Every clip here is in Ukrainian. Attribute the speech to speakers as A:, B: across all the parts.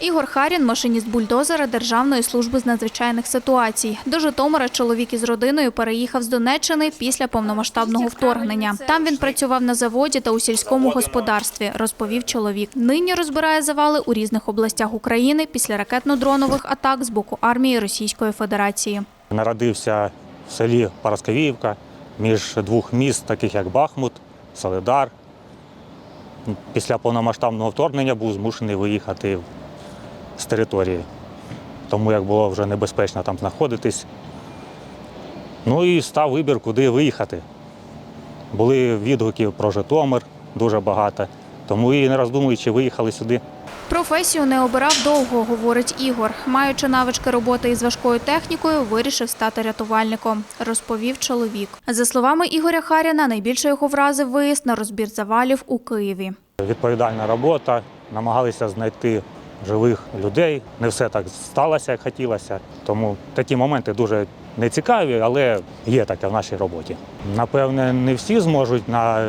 A: Ігор Харін – машиніст бульдозера Державної служби з надзвичайних ситуацій. До Житомира чоловік із родиною переїхав з Донеччини після повномасштабного вторгнення. Там він працював на заводі та у сільському господарстві, розповів чоловік. Нині розбирає завали у різних областях України після ракетно-дронових атак з боку армії Російської Федерації.
B: Народився в селі Параскавіївка між двох міст, таких як Бахмут, Солидар. Після повномасштабного вторгнення був змушений виїхати території, тому як було вже небезпечно там знаходитись. Ну і став вибір, куди виїхати. Були відгуки про Житомир дуже багато, тому і не роздумуючи, виїхали сюди.
A: Професію не обирав довго, говорить Ігор. Маючи навички роботи із важкою технікою, вирішив стати рятувальником, розповів чоловік. За словами Ігоря Харіна, найбільше його вразив виїзд на розбір завалів у Києві.
B: Відповідальна робота, намагалися знайти живих людей. Не все так сталося, як хотілося. Тому такі моменти дуже нецікаві, але є таке в нашій роботі. Напевне, не всі зможуть на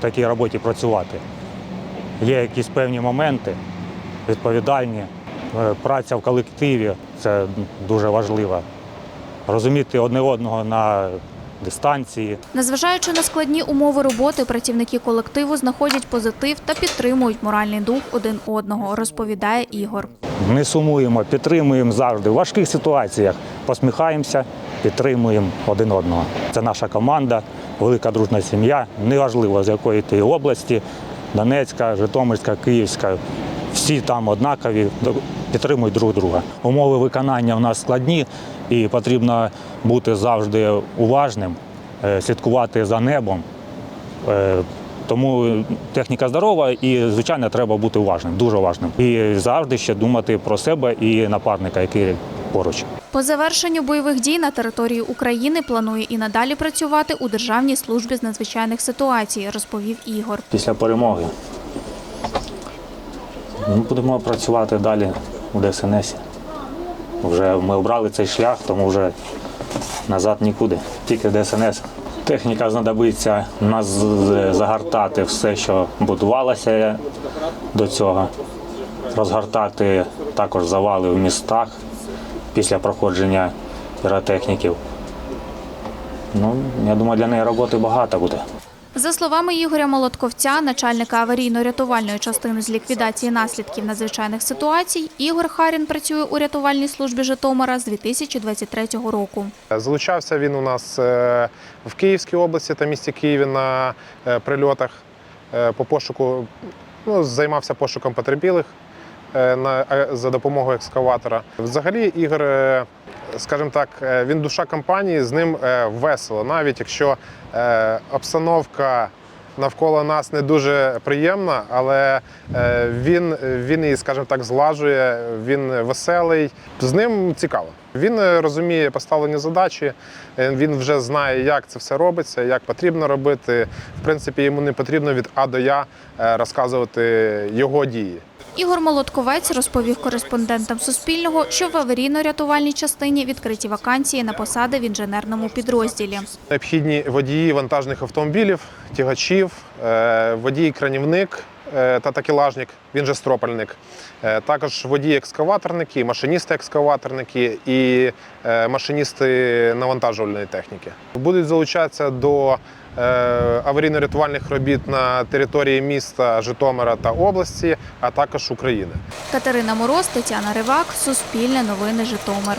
B: такій роботі працювати. Є якісь певні моменти відповідальні. Е, Праця в колективі це дуже важливо. Розуміти одне одного на дистанції.
A: Незважаючи на складні умови роботи, працівники колективу знаходять позитив та підтримують моральний дух один одного, розповідає Ігор.
B: Не сумуємо, підтримуємо завжди. В важких ситуаціях посміхаємося, підтримуємо один одного. Це наша команда, велика дружна сім'я. Неважливо з якої ти області, Донецька, Житомирська, Київська. Всі там однакові, підтримують друг друга. Умови виконання в нас складні і потрібно бути завжди уважним, е, слідкувати за небом. Е, Тому техніка здорова і, звичайно, треба бути уважним, дуже уважним. І завжди ще думати про себе і напарника, який поруч.
A: По завершенню бойових дій на території України планує і надалі працювати у Державній службі з надзвичайних ситуацій, розповів Ігор.
B: Після перемоги ми будемо працювати далі у ДСНС. Вже ми обрали цей шлях, тому вже назад нікуди. Тільки ДСНС. Техніка знадобиться нас загортати все, що будувалося до цього, розгортати також завали в містах після проходження піротехніків. Ну, я думаю, для неї роботи багато буде.
A: За словами Ігоря Молотковця, начальника аварійно-рятувальної частини з ліквідації наслідків надзвичайних ситуацій, Ігор Харін працює у рятувальній службі Житомира з 2023 року.
C: Залучався він у нас е, в Київській області та місті Києві на е, прильотах е, по пошуку, ну, займався пошуком потерпілих за допомогою екскаватора. Взагалі, Ігор, скажімо так, е, він душа компанії, з ним е, весело, навіть якщо е, обстановка. Навколо нас не дуже приємна, але він, він її, скажімо так, злажує, він веселий. З ним цікаво. Він розуміє поставлені задачі, він вже знає, як це все робиться, як потрібно робити. В принципі, йому не потрібно від А до Я розказувати його дії.
A: Ігор Молотковець розповів кореспондентам Суспільного, що в аварійно-рятувальній частині відкриті вакансії на посади в інженерному підрозділі.
C: Необхідні водії вантажних автомобілів, тягачів, е, водій-кранівник е, та такелажник, він же стропальник. Е, Також водії-екскаваторники, машиністи-екскаваторники і машиністи навантажувальної техніки. Будуть залучатися до аварійно-рятувальних робіт на території міста Житомира та області, а також України.
A: Катерина Мороз, Тетяна Ривак, Суспільне новини Житомир.